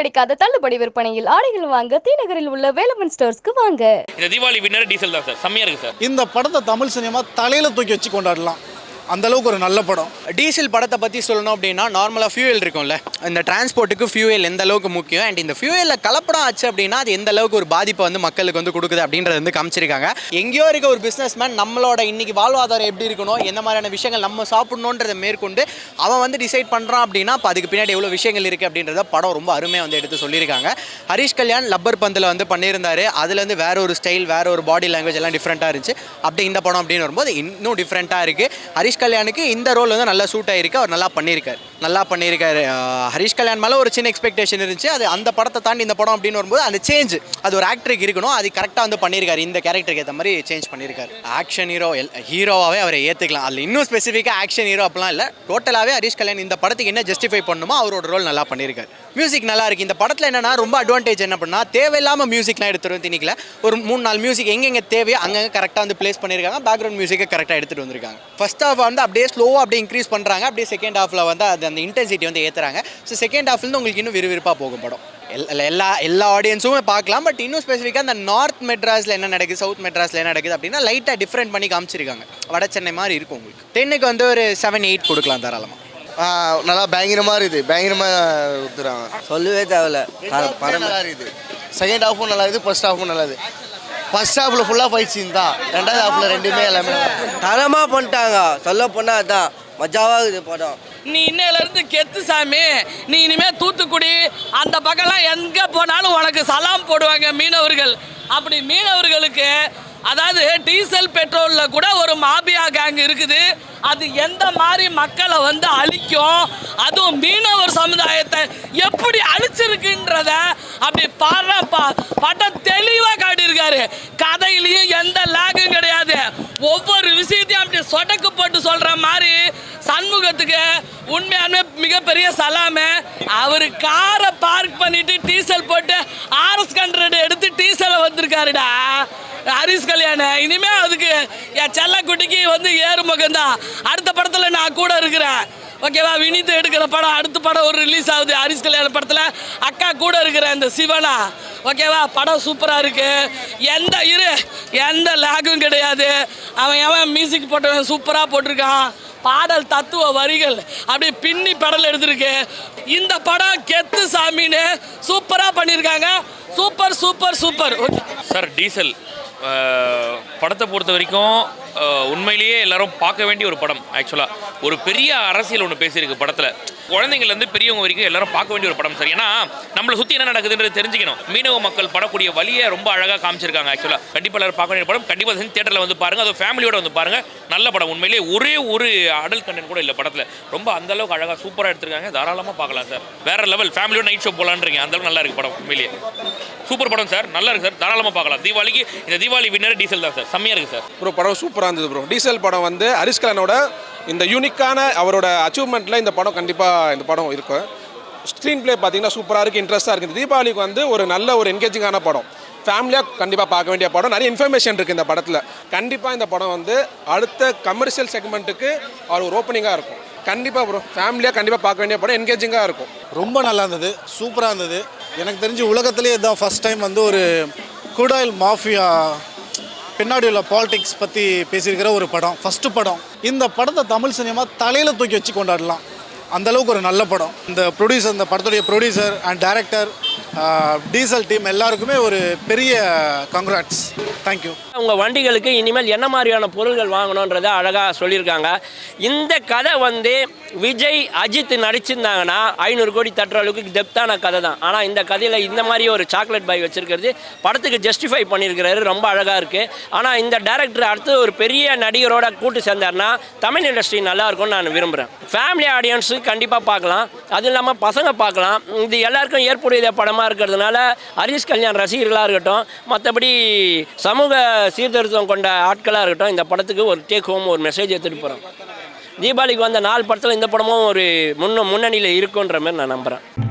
கிடைக்காத தள்ளுபடி விற்பனையில் ஆடைகள் வாங்க தீநகரில் உள்ள வேலமன் ஸ்டோர்ஸ்க்கு வாங்க. இந்த தீபாவளி வின்னர் டீசல் தான் சார். செம்மையா இருக்கு சார். இந்த படத்தை தமிழ் சினிமா தலையில தூக்கி வச்சு கொண்டாடலாம். அந்த அளவுக்கு ஒரு நல்ல படம். டீசல் படத்தை பற்றி சொல்லணும் அப்படின்னா நார்மலாக ஃபியூயல் இருக்கும்ல. இந்த டிரான்ஸ்போர்ட்டுக்கு ஃபியூயல் எந்த அளவுக்கு முக்கியம்? அண்ட் இந்த ஃபியூயலில் கலப்படம் ஆச்சு அப்படின்னா அது எந்த அளவுக்கு ஒரு பாதிப்பை வந்து மக்களுக்கு வந்து கொடுக்குது அப்படின்றது வந்து காமிச்சிருக்காங்க. எங்கேயோ இருக்க ஒரு பிஸ்னஸ் மேன் நம்மளோட இன்னைக்கு வாழ்வாதாரம் எப்படி இருக்கணும் எந்த மாதிரியான விஷயங்கள் நம்ம சாப்பிடணுன்றதை மேற்கொண்டு அவன் வந்து டிசைட் பண்ணுறான் அப்படின்னா அதுக்கு பின்னாடி எவ்வளோ விஷயங்கள் இருக்குது அப்படின்றத படம் ரொம்ப அருமையாக வந்து எடுத்து சொல்லியிருக்காங்க. ஹரிஷ் கல்யாண் லப்பர் பந்தில் வந்து பண்ணியிருந்தார். அதுலேருந்து வேற ஒரு ஸ்டைல் வேற ஒரு பாடி லாங்குவேஜ் எல்லாம் டிஃப்ரெண்ட்டாக இருந்துச்சு. அப்படி இந்த படம் அப்படின்னு வரும்போது இன்னும் டிஃப்ரெண்ட்டாக இருக்குது ஹரிஷ் கல்யாணுக்கு இந்த ரோல் வந்து நல்லா சூட் ஆகிருக்கு அவர் நல்லா பண்ணியிருக்காரு. நல்லா பண்ணியிருக்காரு. ஹரிஷ் கல்யாண் மேலே ஒரு சின்ன எக்ஸ்பெக்டேஷன் இருந்துச்சு. அது அந்த படத்தை தாண்டி இந்த படம் அப்படின்னு வரும்போது அந்த சேஞ்ச் அது ஒரு ஆக்டருக்கு இருக்கணும். அது கரெக்டாக வந்து பண்ணியிருக்காரு. இந்த கேரக்டருக்கு ஏற்ற மாதிரி சேஞ்ச் பண்ணியிருக்காரு. ஆக்ஷன் ஹீரோ எல் ஹீரோவாகவே அவரை ஏற்றுக்கலாம் அதில் இன்னும் ஸ்பெசிஃபிக்காக ஆக்ஷன் ஹீரோ அப்படிலாம் இல்லை. டோட்டலாகவே ஹரிஷ் கல்யாண் இந்த படத்துக்கு என்ன ஜஸ்டிஃபை பண்ணணுமோ அவரோட ரோல் நல்லா பண்ணியிருக்காரு. மியூசிக் நல்லா இருக்கு. இந்த படத்தில் என்னன்னா ரொம்ப அட்வான்டேஜ் என்ன பண்ணால் தேவையில்லாமல் மியூசிக்லாம் எடுத்துருவோம் திணிக்கல. ஒரு மூணு நாலு மியூசிக் எங்கெங்க தேவையோ அங்கங்கே கரெக்டாக வந்து ப்ளேஸ் பண்ணியிருக்காங்க. பேக்ரவுண்ட் மியூசிக்கை கரெக்டாக எடுத்துகிட்டு வந்திருக்காங்க. ஃபர்ஸ்ட் ஆல் வந்து அப்படியே ஸ்லோவாக அப்படியே இன்க்ரீஸ் பண்ணுறாங்க அப்படியே செகண்ட் ஹாஃபில் வந்து அது அந்த இன்டென்சிட்டி வந்து ஏற்றுறாங்க ஸோ செகண்ட் ஹாஃப்லேருந்து உங்களுக்கு இன்னும் விறுவிறுப்பாக போகும் படம். எல்லா எல்லா எல்லா ஆடியன்ஸுமே பார்க்கலாம். பட் இன்னும் ஸ்பெசிஃபிக்காக அந்த நார்த் மெட்ராஸில் என்ன நடக்குது சவுத் மெட்ராஸில் என்ன நடக்குது அப்படின்னா லைட்டாக டிஃப்ரெண்ட் பண்ணி காமிச்சிருக்காங்க. வட சென்னை மாதிரி இருக்கும் உங்களுக்கு. டென்னுக்கு வந்து ஒரு செவன் எயிட் கொடுக்கலாம் தாராளமாக நல்லா பயங்கரமாக இருக்குது பயங்கரமாக ஊற்றுறாங்க சொல்லவே தேவையில்ல. படம் நல்லா இருக்குது செகண்ட் ஹாஃபும் நல்லா இருக்குது. ஃபர்ஸ்ட் ஹாஃபும் நல்லா இருக்குது. ஃபர்ஸ்ட் ஹாஃபில் ஃபுல்லாக ஃபைட் சீன் தான். ரெண்டாவது ஹாஃபில் ரெண்டுமே எல்லாமே. தரமாக பண்ணிட்டாங்க. சொல்ல போனால் அதான். மஜாவாக இருக்குது படம். நீ இன்னையில இருந்து கெத்து சாமி. நீ இனிமே தூத்துக்குடி அந்த பக்கம்லாம் எங்க போனாலும் உனக்கு சலாம் போடுவாங்க மீனவர்கள். அப்படி மீனவர்களுக்கு அதாவது டீசல் பெட்ரோலில் கூட ஒரு மாபியா கேங் இருக்குது. அது எந்த மாதிரி மக்களை வந்து அழிக்கும்? அதுவும் மீனவர் சமுதாயத்தை எப்படி அழிச்சிருக்குன்றத அப்படி பாடுறப்பா பட்டம் தெளிவாக காட்டியிருக்காரு. கதையிலையும் எந்த லேகும் கிடையாது. ஒவ்வொரு விஷயத்தையும் அப்படி சொடக்கு போட்டு சொல்கிற மாதிரி சண்முகத்துக்கு உண்மையான மிகப்பெரிய சலாமு. அவர் காரை பார்க் பண்ணிட்டு டீசல் போட்டு ஆர்எஸ் ஹண்ட்ரட் எடுத்து டீசலை வந்திருக்காருடா. ஹரிஸ் கல்யாணம் இனிமே அதுக்கு என் செல்லக்குட்டிக்கு வந்து ஏறுமுகம் தான் அடுத்த படத்தில் நான் கூட இருக்கிறேன். ஓகேவா? வினித்து எடுக்கிற படம் அடுத்த படம் ஒரு ரிலீஸ் ஆகுது. ஹரிஸ் கல்யாண படத்தில் அக்கா கூட இருக்கிறேன் இந்த சிவனா. ஓகேவா? படம் சூப்பராக இருக்கு. எந்த இரு எந்த லேகும் கிடையாது. அவன் எவன் மியூசிக் போட்டவன் சூப்பராக போட்டிருக்கான். பாடல் தத்துவ வரிகள் அப்படியே பின்னி படல் எடுத்திருக்கு. இந்த படம் கெத்து சாமின்னு சூப்பராக பண்ணியிருக்காங்க. Super super super sir Diesel. படத்தை பொறுத்த வரைக்கும் உண்மையிலேயே எல்லாரும் பார்க்க வேண்டிய ஒரு படம் ஆக்சுவலாக ஒரு பெரிய அரசியல் ஒன்று பேசியிருக்கு படத்தில். குழந்தைங்கள்லேருந்து பெரியவங்க வரைக்கும் எல்லாரும் பார்க்க வேண்டிய ஒரு படம் சார். ஏன்னா நம்மளை சுற்றி என்ன நடக்குதுன்றது தெரிஞ்சுக்கணும். மீனவ மக்கள் படக்கூடிய வழியை ரொம்ப அழகாக காமிச்சிருக்காங்க ஆக்சுவலாக கண்டிப்பாக எல்லாரும் பார்க்க வேண்டிய படம். கண்டிப்பாக செஞ்சு தேட்டரில் வந்து பாருங்கள் அதுவும் ஃபேமிலியோட வந்து பாருங்கள் நல்ல படம். உண்மையிலேயே ஒரே ஒரு அடல் கண்டென்ட் கூட இல்லை படத்தில். ரொம்ப அந்தளவுக்கு அழகாக சூப்பராக எடுத்திருக்காங்க. தாராளமாக பார்க்கலாம் சார். வேற லெவல் ஃபேமிலியோட நைட் ஷோ போகலான்றீங்க அந்த அளவுக்கு நல்லா இருக்குது படம் உண்மையிலேயே சூப்பர் படம் சார். நல்லா இருக்கு சார். தாராளமாக பார்க்கலாம். தீபாவளிக்கு இந்த தீபாவளி வின்னர் டீசல் தான் சார். செம்மையாக இருக்குது சார். ப்ரோ படம் சூப்பராக இருந்தது ப்ரோ டீசல் படம் வந்து ஹரிஷ் இந்த யூனிக் யூனிக்கான அவரோட அச்சீவ்மெண்ட்டில் இந்த படம் கண்டிப்பாக இந்த படம் இருக்கும். ஸ்க்ரீன் ப்ளே பார்த்தீங்கன்னா சூப்பராக இருக்குது இன்ட்ரெஸ்ட்டாக இருக்குது தீபாவளிக்கு வந்து ஒரு நல்ல ஒரு என்கேஜிங்கான படம். ஃபேமிலியாக கண்டிப்பாக பார்க்க வேண்டிய படம். நிறைய இன்ஃபர்மேஷன் இருக்குது இந்த படத்தில். கண்டிப்பாக இந்த படம் வந்து அடுத்த கமர்ஷியல் செக்மெண்ட்டுக்கு அவர் ஒரு ஓப்பனிங்காக இருக்கும். கண்டிப்பாக ப்ரோ ஃபேமிலியாக கண்டிப்பாக பார்க்க வேண்டிய படம் என்கேஜிங்காக இருக்கும். ரொம்ப நல்லா இருந்தது சூப்பராக இருந்தது. எனக்கு தெரிஞ்சு உலகத்திலே இதுதான் ஃபர்ஸ்ட் டைம் வந்து ஒரு குடாயில் மாஃபியா பின்னாடி உள்ள பாலிடிக்ஸ் பற்றி பேசியிருக்கிற ஒரு படம் ஃபஸ்ட்டு படம். இந்த படத்தை தமிழ் சினிமா தலையில் தூக்கி வச்சு கொண்டாடலாம். அந்தளவுக்கு ஒரு நல்ல படம். இந்த ப்ரொடியூசர் இந்த படத்துடைய producer and director Diesel team எல்லாருக்குமே ஒரு பெரிய கங்க்ராட்ஸ் தேங்க்யூ உங்கள் வண்டிகளுக்கு இனிமேல் என்ன மாதிரியான பொருள்கள் வாங்கணுன்றதை அழகாக சொல்லியிருக்காங்க. இந்த கதை வந்து விஜய் அஜித் நடிச்சிருந்தாங்கன்னா ஐநூறு கோடி தட்டுற அளவுக்கு டெப்த்தான கதை தான் ஆனால் இந்த கதையில் இந்த மாதிரி ஒரு சாக்லேட் பாய் வச்சுருக்கிறது படத்துக்கு ஜஸ்டிஃபை பண்ணியிருக்கிறாரு. ரொம்ப அழகாக இருக்குது ஆனால் இந்த டேரக்டர் அடுத்து ஒரு பெரிய நடிகரோட கூட்டு சேர்ந்தாருன்னா தமிழ் இண்டஸ்ட்ரி நல்லா இருக்கும்னு நான் விரும்புகிறேன் ஃபேமிலி ஆடியன்ஸு கண்டிப்பாக பார்க்கலாம். அதுவும் இல்லாமல் பசங்க பார்க்கலாம். இது எல்லாருக்கும் ஏற்புடைய படமாக இருக்கிறதுனால ஹரிஷ் கல்யாண் ரசிகர்களாக இருக்கட்டும் மற்றபடி சமூக சீர்திருத்தம் கொண்ட ஆட்களாக இருக்கட்டும் இந்த படத்துக்கு ஒரு டேக் ஹோம் ஒரு மெசேஜ் எடுத்துகிட்டு போகிறோம் தீபாவளிக்கு வந்த நாலு படத்தில் இந்த படமும் ஒரு முன்ன முன்னணியில் இருக்குன்ற மாதிரி நான் நம்புகிறேன்